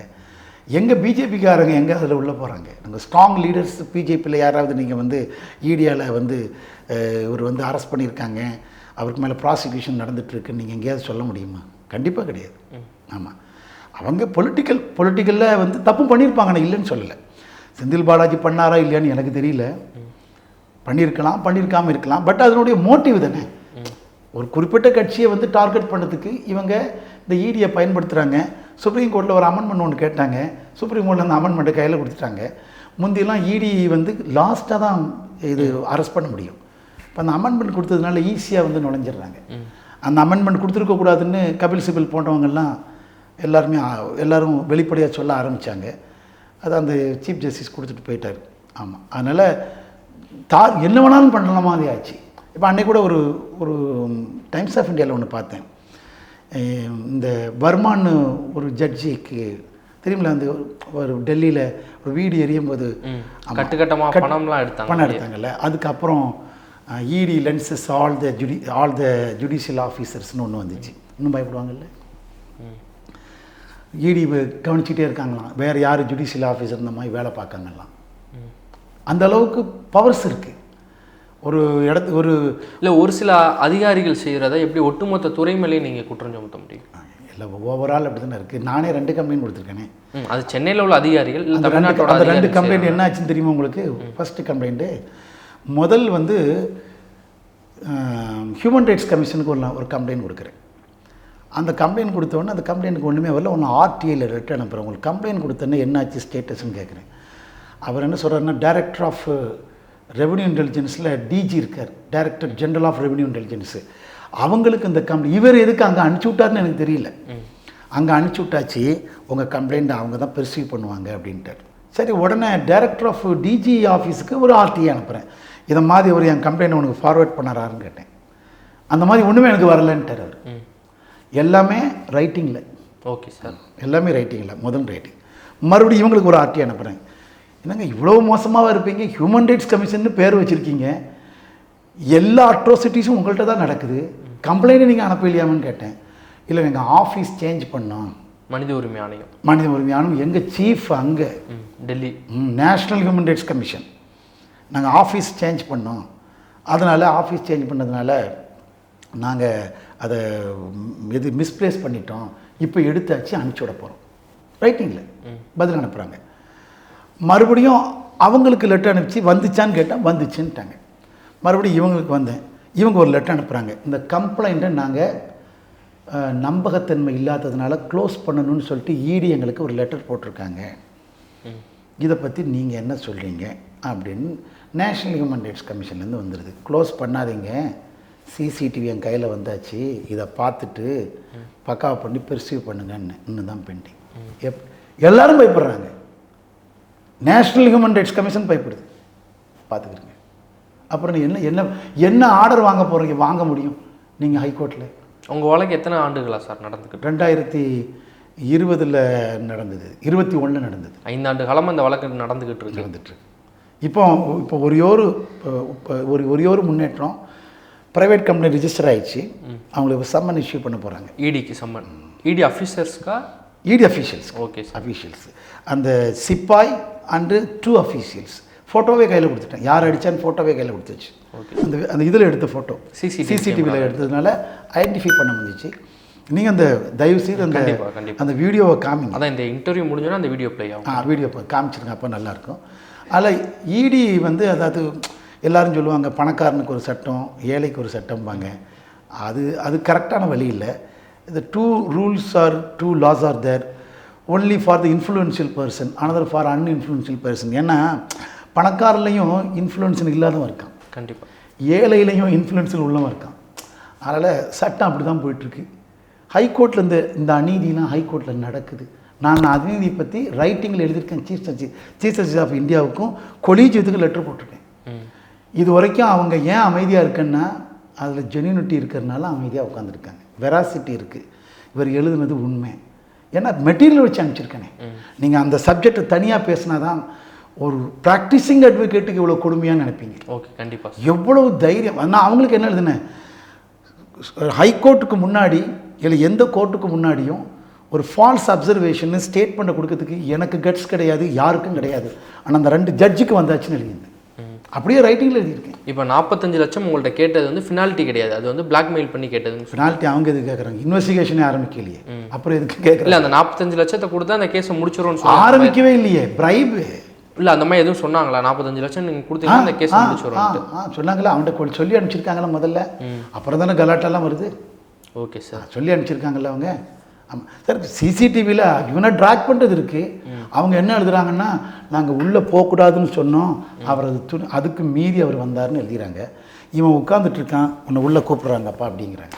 எங்கள் பிஜேபிக்காரங்க எங்கே அதில் உள்ளே போகிறாங்க நாங்கள் ஸ்ட்ராங் லீடர்ஸ் பிஜேபியில் யாராவது நீங்கள் வந்து ஈடியாவில் வந்து அஹ், இவர் வந்து அரெஸ்ட் பண்ணியிருக்காங்க அவருக்கு மேலே ப்ராசிக்யூஷன் நடந்துகிட்ருக்குன்னு நீங்கள் எங்கேயாவது சொல்ல முடியுமா? கண்டிப்பாக கிடையாது. ஆமாம் அவங்க பொலிட்டிக்கல் பொலிட்டிக்கலில் வந்து தப்பு பண்ணியிருப்பாங்க நான் இல்லைன்னு சொல்லலை. செந்தில் பாலாஜி பண்ணாரா இல்லையான்னு எனக்கு தெரியல. பண்ணியிருக்கலாம் பண்ணியிருக்காம இருக்கலாம். பட் அதனுடைய மோட்டிவ் தானே? ஒரு குறிப்பிட்ட கட்சியை வந்து டார்கெட் பண்ணதுக்கு இவங்க இந்த ஈடியை பயன்படுத்துகிறாங்க சுப்ரீம் கோர்ட்டில் ஒரு அமெண்ட்மெண்ட் ஒன்று கேட்டாங்க. சுப்ரீம் கோர்ட்டில் அந்த அமெண்ட்மெண்ட்டை கையில் கொடுத்துட்டாங்க. முந்தியெல்லாம் இடி வந்து லாஸ்ட்டாக தான் இது அரெஸ்ட் பண்ண முடியும். இப்போ அந்த அமெண்ட்மெண்ட் கொடுத்ததுனால ஈஸியாக வந்து நுழைஞ்சிடுறாங்க. அந்த அமெண்ட்மெண்ட் கொடுத்துருக்கக்கூடாதுன்னு கபில் சிபில் போன்றவங்கெல்லாம் எல்லாருமே எல்லாரும் வெளிப்படையாக சொல்ல ஆரம்பித்தாங்க அது அந்த சீஃப் ஜஸ்டிஸ் கொடுத்துட்டு போயிட்டார். ஆமாம் அதனால் தார் என்ன வேணாலும் பண்ணலாம் மாதிரி ஆச்சு. இப்போ அன்னைக்கு கூட ஒரு ஒரு டைம்ஸ் ஆஃப் இந்தியாவில் ஒன்று பார்த்தேன். இந்த பர்மான்னு ஒரு ஜட்ஜிக்கு தெரியுமில்ல அந்த ஒரு டெல்லியில் ஒரு வீடு எரியும் போது ம். ஆமா. கட்டுக்கட்டமா கட்- பணம்லாம் எடுத்தாங்க. பணம் எடுத்தாங்கல்ல. அதுக்கப்புறம் இடி lenses all the judi all the judicial ஆஃபீஸர்ஸ்னு ஒன்று வந்துச்சு. இன்னும் பயப்படுவாங்கல்ல? இடி கவனிச்சிட்டே இருக்காங்களாம். வேறு யார் ஜுடிஷியல் ஆஃபீஸர் இந்த மாதிரி வேலை பார்க்காங்கலாம் அந்த அளவுக்கு பவர்ஸ் இருக்குது ஒரு இடத்து ஒரு இல்லை ஒரு சில அதிகாரிகள் செய்கிறத எப்படி ஒட்டுமொத்த துறை மேலேயும் நீங்கள் குற்றம் சுமத்த முடியும் இல்லை ஓவரால் அப்படி தானே இருக்குது நானே ரெண்டு கம்ப்ளைண்ட் கொடுத்துருக்கேனே. அது சென்னையில் உள்ள அதிகாரிகள் தமிழ்நாட்டோட அந்த ரெண்டு கம்ப்ளைண்ட் என்ன ஆச்சுன்னு தெரியுமா உங்களுக்கு? ஃபர்ஸ்ட் கம்ப்ளைண்ட்டு முதல் வந்து ஹியூமன் ரைட்ஸ் கமிஷனுக்கு ஒரு ஒரு கம்ப்ளைண்ட் கொடுக்குறேன். அந்த கம்ப்ளைண்ட் கொடுத்தோன்னே அந்த கம்ப்ளைண்ட்டுக்கு ஒன்றுமே வரல. ஒன்று ஆர்டிஐயில் ரிட்டர்ன் அனுப்புகிறேன் உங்களுக்கு கம்ப்ளைண்ட் கொடுத்தோன்னே என்னாச்சு ஸ்டேட்டஸ்னு கேட்குறேன் அவர் என்ன சொல்கிறாருன்னா டைரக்டர் ஆஃப் ரெவன்யூ இன்டெலிஜென்ஸில் டிஜி இருக்கார் director general of revenue intelligence அவங்களுக்கு இந்த கம்ப்ளைண்ட் இவர் எதுக்கு அங்கே அனுப்பிச்சி விட்டாருன்னு எனக்கு தெரியல. அங்கே அனுப்பிச்சி விட்டாச்சு உங்கள் கம்ப்ளைண்ட் அவங்க தான் பெர்சீவ் பண்ணுவாங்க அப்படின்ட்டார். சரி உடனே டைரக்டர் ஆஃப் டிஜி ஆஃபீஸுக்கு ஒரு ஆர்டிஐ அனுப்புகிறேன் இதை மாதிரி ஒரு என் கம்ப்ளைண்ட் உனக்கு ஃபார்வர்ட் பண்ணறாருன்னு கேட்டேன். அந்த மாதிரி ஒன்றுமே எனக்கு வரலன்ட்டார் அவர். எல்லாமே ரைட்டிங்கில் ஓகே சார். எல்லாமே ரைட்டிங்கில் முதல் ரைட்டிங் மறுபடியும் இவங்களுக்கு ஒரு ஆர்டி அனுப்புகிறேன் என்னங்க இவ்வளோ மோசமாக இருப்பீங்க? ஹியூமன் ரைட்ஸ் கமிஷன் பேர் வச்சுருக்கீங்க. எல்லா அட்ரோசிட்டிஸும் உங்கள்கிட்ட தான் நடக்குது. கம்ப்ளைண்ட்டை நீங்கள் அனுப்பலையாமன்னு கேட்டேன். இல்லை எங்கள் ஆஃபீஸ் சேஞ்ச் பண்ணோம் மனித உரிமை ஆணையம். மனித உரிமை ஆணையம். எங்கள் சீஃப் அங்கே? Delhi. National human rights commission நாங்கள் ஆஃபீஸ் சேஞ்ச் பண்ணோம் அதனால் ஆஃபீஸ் சேஞ்ச் பண்ணதுனால நாங்கள் அதை இது மிஸ்பிளேஸ் பண்ணிட்டோம். இப்போ எடுத்தாச்சு அனுப்பிச்சி விட போகிறோம் ரைட்டிங்கில் பதில் அனுப்புகிறாங்க மறுபடியும் அவங்களுக்கு லெட்டர் அனுப்பிச்சு வந்துச்சான்னு கேட்டால் வந்துச்சுன்ட்டாங்க. மறுபடியும் இவங்களுக்கு வந்தேன். இவங்க ஒரு லெட்டர் அனுப்புகிறாங்க இந்த கம்ப்ளைண்ட்டை நாங்கள் நம்பகத்தன்மை இல்லாததுனால க்ளோஸ் பண்ணணும்னு சொல்லிட்டு இடி எங்களுக்கு ஒரு லெட்டர் போட்டிருக்காங்க. இதை பற்றி நீங்கள் என்ன சொல்கிறீங்க அப்படின்னு நேஷ்னல் ஹியூமன் ரைட்ஸ் கமிஷன்லேருந்து வந்துடுது க்ளோஸ் பண்ணாதீங்க. சிசிடிவி என் கையில் வந்தாச்சு. இதை பார்த்துட்டு பக்காவை பண்ணி பெர்சீவ் பண்ணுங்கன்னு. இன்னும் தான் பெண்டிங் எப் எல்லாரும் பயப்படுறாங்க. நேஷ்னல் ஹியூமன் ரைட்ஸ் கமிஷன் பயப்படுது. பார்த்துக்கிறங்க அப்புறம் நீ என்ன என்ன என்ன ஆர்டர் வாங்க போகிறீங்க வாங்க முடியும். நீங்கள் ஹைகோர்ட்டில் உங்கள் வழக்கு எத்தனை ஆண்டுகளா சார் நடந்துக்கிட்டு ரெண்டாயிரத்தி இருபதில் நடந்தது. இருபத்தி ஒன்றில் நடந்தது. ஐந்தாண்டு காலமாக இந்த வழக்கு நடந்துக்கிட்டு இருக்கு. நடந்துட்டுருக்கு இப்போ இப்போ ஒரே ஒரு ஒரு ஒரே ஒரு முன்னேற்றம் ப்ரைவேட் கம்பெனி ரிஜிஸ்டர் ஆயிடுச்சு. அவங்களுக்கு சம்மன் இஷ்யூ பண்ண போகிறாங்க இடிக்கு சம்மன் இடி அஃபீஸர்ஸ்க்கா இடி அஃபீஷியல்ஸ் ஓகே சார் அஃபீஷியல்ஸ் அந்த சிப்பாய் அண்டு டூ அஃபீஷியல்ஸ் ஃபோட்டோவே கையில் கொடுத்துட்டேன். யார் அடித்தான்னு ஃபோட்டோவே கையில் கொடுத்துச்சு. ஓகே அந்த அந்த இதில் எடுத்த ஃபோட்டோ CCTV சிசிடிவியில் எடுத்ததுனால ஐடென்டிஃபை பண்ண முடிஞ்சிச்சு. நீங்கள் அந்த தயவு செய்து அந்த. அந்த வீடியோவை காமிங்க. அதான் இந்த இன்டர்வியூ முடிஞ்சோன்னா அந்த வீடியோ ப்ளே ஆகும். ஆ வீடியோ காமிச்சிருங்க அப்போ நல்லாயிருக்கும் அதில் இடி வந்து அதாவது எல்லாரும் சொல்லுவாங்க பணக்காரனுக்கு ஒரு சட்டம் ஏழைக்கு ஒரு சட்டம்பாங்க. அது அது கரெக்டான வழி இல்லை. இந்த two rules are two laws are there only for the influential person another for uninfluential person ஏன்னா பணக்காரர்லையும் இன்ஃப்ளூயன்ஷன் இல்லாதவன் இருக்கான். கண்டிப்பாக ஏழையிலையும் இன்ஃப்ளூயன்ஸில் உள்ளவன் இருக்கான். அதனால் சட்டம் அப்படி தான் போயிட்டுருக்கு ஹைகோர்ட்டில் இந்த இந்த அநீதிலாம் ஹைகோர்ட்டில் நடக்குது. நான் அநீதியை பற்றி ரைட்டிங்கில் எழுதியிருக்கேன். Chief justice chief justice of இந்தியாவுக்கும் கொலீஜியத்துக்கு லெட்டர் போட்டிருக்கேன். இது வரைக்கும் அவங்க ஏன் அமைதியாக இருக்குன்னா அதில் ஜென்யூனிட்டி இருக்கிறனால அமைதியாக உட்காந்துருக்காங்க வெராசிட்டி இருக்குது இவர் எழுதுனது உண்மை. ஏன்னா மெட்டீரியல் வச்சு அனுப்பிச்சிருக்கேனே. நீங்கள் அந்த சப்ஜெக்டை தனியாக பேசினா தான் ஒரு ப்ராக்டிசிங் அட்வொகேட்டுக்கு இவ்வளோ கொடுமையாக நினைப்பீங்க. ஓகே கண்டிப்பாக எவ்வளவு தைரியம். நான் அவங்களுக்கு என்ன எழுதுனேன் ஹைகோர்ட்டுக்கு முன்னாடி இல்லை எந்த கோர்ட்டுக்கு முன்னாடியும் ஒரு ஃபால்ஸ் அப்சர்வேஷன் ஸ்டேட்மெண்ட்டை கொடுக்கறதுக்கு எனக்கு கட்ஸ் கிடையாது யாருக்கும் கிடையாது. ஆனால் அந்த ரெண்டு ஜட்ஜுக்கு வந்தாச்சுன்னு எழுதியிருந்தேன். அப்படியே ரைட்டிங்கில் எழுதியிருக்கேன். இப்போ நாற்பத்தஞ்சு லட்சம் உங்கள்ட்ட கேட்டது வந்து ஃபினாலிட்டி கிடையாது. அது வந்து பிளாக்மெயில் பண்ணி கேட்டதுன்னு சொல்லி பெனால்ட்டி அவங்க எதுக்கு கேட்குறாங்க இன்வெஸ்டிகேஷனே ஆரம்பிக்கலையே. அப்புறம் எதுக்கு கேட்குறாங்க இல்லை அந்த நாற்பத்தஞ்சு லட்சத்தை கொடுத்தா அந்த கேஸை முடிச்சிடும்னு சொல்லி ஆரம்பிக்கவே இல்லையே. பிரைபு இல்லை அந்த மாதிரி எதுவும் சொன்னாங்களா? நாற்பத்தஞ்சு லட்சம் நீங்கள் கொடுத்தீங்கன்னா அந்த கேஸ் முடிச்சிடும் சொன்னாங்களா? அவன்கிட்ட சொல்லி அனுப்பிச்சிருக்காங்களா முதல்ல? அப்புறம் தானே கலாட்டெல்லாம் வருது. Okay sir. சொல்லி அனுப்பிச்சிருக்காங்கல்ல அவங்க? ஆமாம் சார் சிசிடிவியில் இவனை ட்ராக் பண்ணுறது இருக்குது அவங்க என்ன எழுதுறாங்கன்னா நாங்கள் உள்ளே போகக்கூடாதுன்னு சொன்னோம். அவர் அது துணி அதுக்கு மீறி அவர் வந்தாருன்னு எழுதுறாங்க இவன் உட்காந்துட்டு இருக்கான் உன்னை உள்ளே கூப்பிட்றாங்கப்பா அப்படிங்கிறாங்க.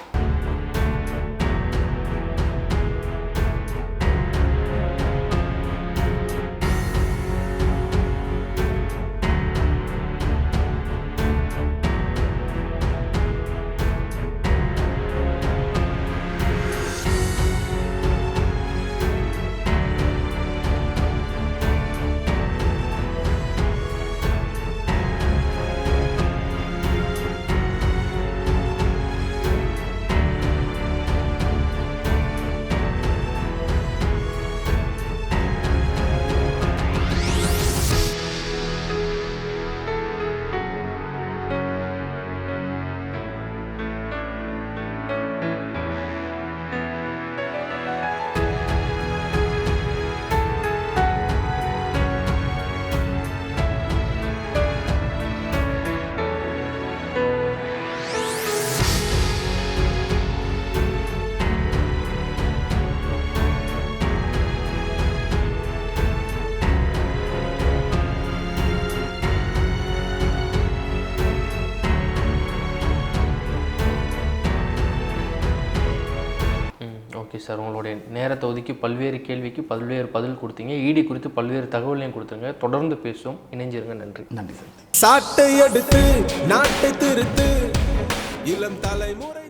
சார் உங்களுடைய நேரத்தை ஒதுக்கி பல்வேறு கேள்விக்கு பல்வேறு பதில் கொடுத்தீங்க. இடி குறித்து பல்வேறு தகவலையும் கொடுத்துருங்க. தொடர்ந்து பேசுவோம். இணைஞ்சிருங்க. நன்றி. நன்றி சார். சாட்டை எடுத்து நாட்டை திருத்து இளம் தலைமுறை